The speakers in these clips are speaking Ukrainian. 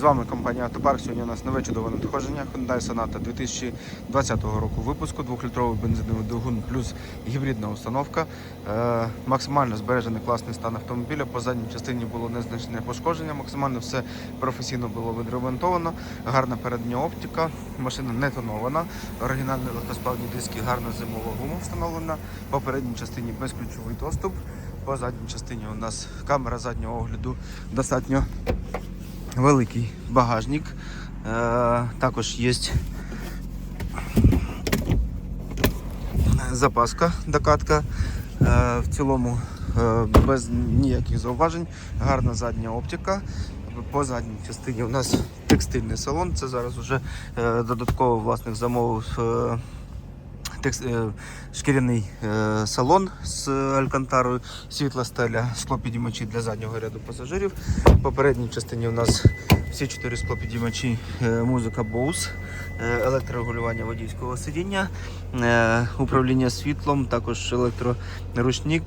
З вами компанія Автопарк. Сьогодні у нас нове чудове надходження Hyundai Sonata 2020 року випуску, двохлітровий бензиновий двигун плюс гібридна установка. Е, максимально збережений класний стан автомобіля. По задній частині було незначне пошкодження, максимально все професійно було відремонтовано. Гарна передня оптика, машина не тонована, оригінальні легкосплавні диски, гарна зимова гума встановлена. По передній частині безключовий доступ. По задній частині у нас камера заднього огляду достатньо великий багажник. Е, також є запаска докатка. Е, в цілому е, без ніяких зауважень. Гарна задня оптика. По задній частині у нас текстильний салон. Це зараз вже додатково власник замовив. Е, текс- е, шкіряний е, салон з алькантарою, світла стеля, склопідіймачі для заднього ряду пасажирів. В попередній частині у нас всі чотири склопідіймачі, е, музика Bose, електрорегулювання водійського сидіння, управління світлом, також електроручник.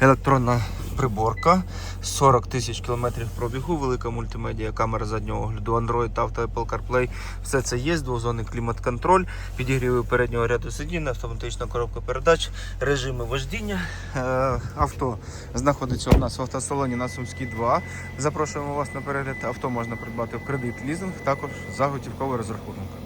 Електронна приборка, 40 тисяч кілометрів пробігу, велика мультимедіа, камера заднього огляду, Android Auto, Apple CarPlay. Все це є, двозонний клімат-контроль, підігріви переднього ряду сидіння, автоматична коробка передач, режими вождіння. Е, Авто знаходиться у нас в автосалоні на Сумській 2. Запрошуємо вас на перегляд. Авто можна придбати в кредит лізинг, також за готівковий розрахунок.